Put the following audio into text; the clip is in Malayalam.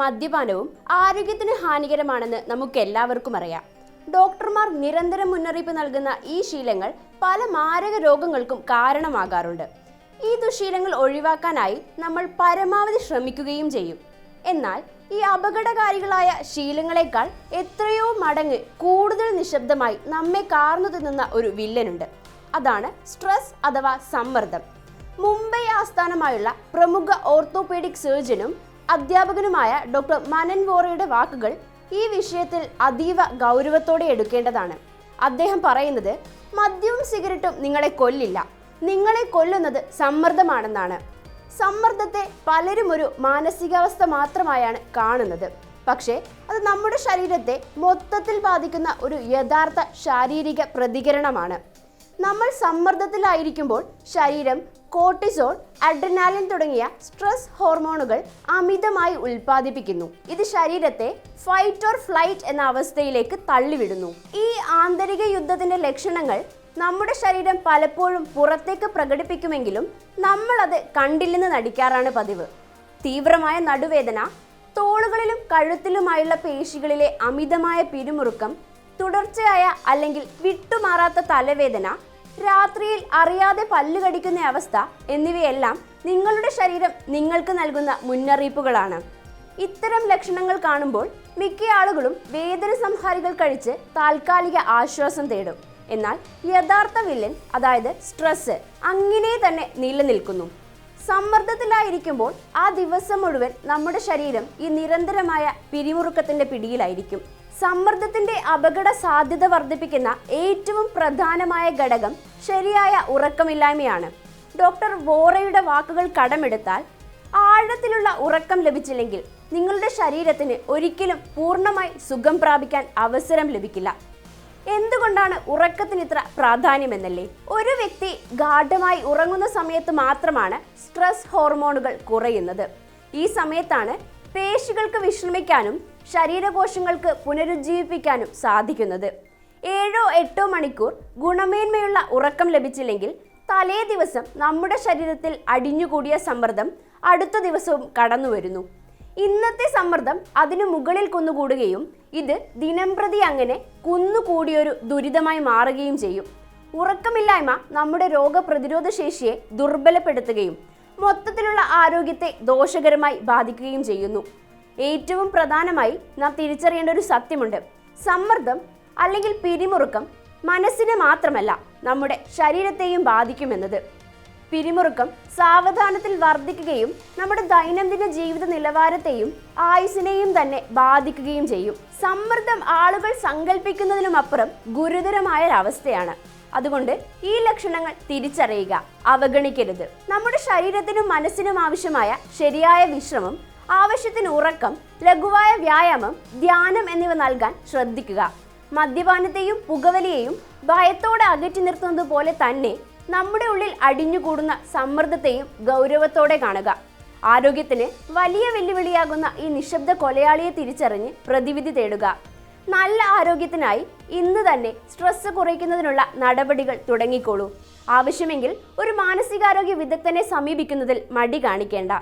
മദ്യപാനവും ആരോഗ്യത്തിന് ഹാനികരമാണെന്ന് നമുക്ക് എല്ലാവർക്കും അറിയാം. ഡോക്ടർമാർ നിരന്തരം മുന്നറിയിപ്പ് നൽകുന്ന ഈ ശീലങ്ങൾ പല മാരക രോഗങ്ങൾക്കും കാരണമാകാറുണ്ട്. ഈ ദുശീലങ്ങൾ ഒഴിവാക്കാനായി നമ്മൾ പരമാവധി ശ്രമിക്കുകയും ചെയ്യും. എന്നാൽ ഈ അപകടകാരികളായ ശീലങ്ങളെക്കാൾ എത്രയോ മടങ്ങ് കൂടുതൽ നിശബ്ദമായി നമ്മെ കാർന്നു തിന്നുന്ന ഒരു വില്ലനുണ്ട്. അതാണ് സ്ട്രെസ് അഥവാ സമ്മർദ്ദം. മുംബൈ ആസ്ഥാനമായുള്ള പ്രമുഖ ഓർത്തോപീഡിക് സർജനും അധ്യാപകനുമായ ഡോക്ടർ മനൻ വോറയുടെ വാക്കുകൾ ഈ വിഷയത്തിൽ അതീവ ഗൗരവത്തോടെ എടുക്കേണ്ടതാണ്. അദ്ദേഹം പറയുന്നത് മദ്യവും സിഗരറ്റും നിങ്ങളെ കൊല്ലില്ല. നിങ്ങളെ കൊല്ലുന്നത് സമ്മർദ്ദമാണെന്നാണ്. സമ്മർദ്ദത്തെ പലരും ഒരു മാനസികാവസ്ഥ മാത്രമായാണ് കാണുന്നത്. പക്ഷേ അത് നമ്മുടെ ശരീരത്തെ മൊത്തത്തിൽ ബാധിക്കുന്ന ഒരു യഥാർത്ഥ ശാരീരിക പ്രതികരണമാണ്. നമ്മൾ സമ്മർദ്ദത്തിലായിരിക്കുമ്പോൾ ശരീരം കോർട്ടിസോൾ അഡ്രനാലിൻ തുടങ്ങിയ സ്ട്രെസ് ഹോർമോണുകൾ അമിതമായി ഉൽപ്പാദിപ്പിക്കുന്നു. ഇത് ശരീരത്തെ ഫൈറ്റ് ഓർ ഫ്ലൈറ്റ് എന്ന അവസ്ഥയിലേക്ക് തള്ളിവിടുന്നു. ഈ ആന്തരിക യുദ്ധത്തിന്റെ ലക്ഷണങ്ങൾ നമ്മുടെ ശരീരം പലപ്പോഴും പുറത്തേക്ക് പ്രകടിപ്പിക്കുമെങ്കിലും അത് കണ്ടില്ലെന്ന് നടിക്കാറാണ് പതിവ്. തീവ്രമായ നടുവേദന തോളുകളിലും കഴുത്തിലുമായുള്ള പേശികളിലെ അമിതമായ പിരിമുറുക്കം തുടർച്ചയായ അല്ലെങ്കിൽ വിട്ടുമാറാത്ത തലവേദന രാത്രിയിൽ അറിയാതെ പല്ല് കടിക്കുന്ന അവസ്ഥ എന്നിവയെല്ലാം നിങ്ങളുടെ ശരീരം നിങ്ങൾക്ക് നൽകുന്ന മുന്നറിയിപ്പുകളാണ്. ഇത്തരം ലക്ഷണങ്ങൾ കാണുമ്പോൾ മിക്ക ആളുകളും വേദന സംഹാരികൾ കഴിച്ച് താൽക്കാലിക ആശ്വാസം തേടും. എന്നാൽ യഥാർത്ഥ വില്ലൻ അതായത് സ്ട്രെസ് അങ്ങനെ തന്നെ നിലനിൽക്കുന്നു. സമ്മർദ്ദത്തിലായിരിക്കുമ്പോൾ ആ ദിവസം മുഴുവൻ നമ്മുടെ ശരീരം ഈ നിരന്തരമായ പിരിമുറുക്കത്തിന്റെ പിടിയിലായിരിക്കും. സമ്മർദ്ദത്തിന്റെ അപകട സാധ്യത വർദ്ധിപ്പിക്കുന്ന ഏറ്റവും പ്രധാനമായ ഘടകം ശരിയായ ഉറക്കമില്ലായ്മയാണ്. ഡോക്ടർ വോറയുടെ വാക്കുകൾ കടമെടുത്താൽ ആഴത്തിലുള്ള ഉറക്കം ലഭിച്ചില്ലെങ്കിൽ നിങ്ങളുടെ ശരീരത്തിന് ഒരിക്കലും പൂർണമായി സുഖം പ്രാപിക്കാൻ അവസരം ലഭിക്കില്ല. എന്തുകൊണ്ടാണ് ഉറക്കത്തിന് ഇത്ര പ്രാധാന്യമെന്നല്ലേ? ഒരു വ്യക്തി ഗാഠമായി ഉറങ്ങുന്ന സമയത്ത് മാത്രമാണ് സ്ട്രെസ് ഹോർമോണുകൾ കുറയുന്നത്. ഈ സമയത്താണ് പേശികൾക്ക് വിശ്രമിക്കാനും ശരീരകോശങ്ങൾക്ക് പുനരുജ്ജീവിപ്പിക്കാനും സാധിക്കുന്നത്. ഏഴോ എട്ടോ മണിക്കൂർ ഗുണമേന്മയുള്ള ഉറക്കം ലഭിച്ചില്ലെങ്കിൽ തലേ ദിവസം നമ്മുടെ ശരീരത്തിൽ അടിഞ്ഞുകൂടിയ സമ്മർദ്ദം അടുത്ത ദിവസവും കടന്നു വരുന്നു. ഇന്നത്തെ സമ്മർദ്ദം അതിനു മുകളിൽ കുന്നുകൂടുകയും ഇത് ദിനംപ്രതി അങ്ങനെ കുന്നുകൂടിയൊരു ദുരിതമായി മാറുകയും ചെയ്യും. ഉറക്കമില്ലായ്മ നമ്മുടെ രോഗപ്രതിരോധ ശേഷിയെ ദുർബലപ്പെടുത്തുകയും മൊത്തത്തിലുള്ള ആരോഗ്യത്തെ ദോഷകരമായി ബാധിക്കുകയും ചെയ്യുന്നു. ഏറ്റവും പ്രധാനമായി നാം തിരിച്ചറിയേണ്ട ഒരു സത്യമുണ്ട്. സമ്മർദ്ദം അല്ലെങ്കിൽ പിരിമുറുക്കം മനസ്സിനെ മാത്രമല്ല നമ്മുടെ ശരീരത്തെയും ബാധിക്കുമെന്നത്. പിരിമുറുക്കം സാവധാനത്തിൽ വർദ്ധിക്കുകയും നമ്മുടെ ദൈനംദിന ജീവിത നിലവാരത്തെയും ആയുസിനെയും തന്നെ ബാധിക്കുകയും ചെയ്യും. സമ്മർദ്ദം ആളുകൾ സങ്കല്പിക്കുന്നതിനുമപ്പുറം ഗുരുതരമായ ഒരവസ്ഥയാണ് അതുകൊണ്ട് ഈ ലക്ഷണങ്ങൾ തിരിച്ചറിയുക അവഗണിക്കരുത്. നമ്മുടെ ശരീരത്തിനും മനസ്സിനും ആവശ്യമായ ശരിയായ വിശ്രമം ആവശ്യത്തിന് ഉറക്കം ലഘുവായ വ്യായാമം ധ്യാനം എന്നിവ നൽകാൻ ശ്രദ്ധിക്കുക. മദ്യപാനത്തെയും പുകവലിയെയും ഭയത്തോടെ അകറ്റി നിർത്തുന്നത് പോലെ തന്നെ നമ്മുടെ ഉള്ളിൽ അടിഞ്ഞുകൂടുന്ന സമ്മർദ്ദത്തെയും ഗൗരവത്തോടെ കാണുക. ആരോഗ്യത്തിന് വലിയ വെല്ലുവിളിയാകുന്ന ഈ നിശബ്ദ കൊലയാളിയെ തിരിച്ചറിഞ്ഞ് പ്രതിവിധി തേടുക. നല്ല ആരോഗ്യത്തിനായി ഇന്ന് തന്നെ സ്ട്രെസ് കുറയ്ക്കുന്നതിനുള്ള നടപടികൾ തുടങ്ങിക്കോളൂ. ആവശ്യമെങ്കിൽ ഒരു മാനസികാരോഗ്യ വിദഗ്ധനെ സമീപിക്കുന്നതിൽ മടി കാണിക്കേണ്ട.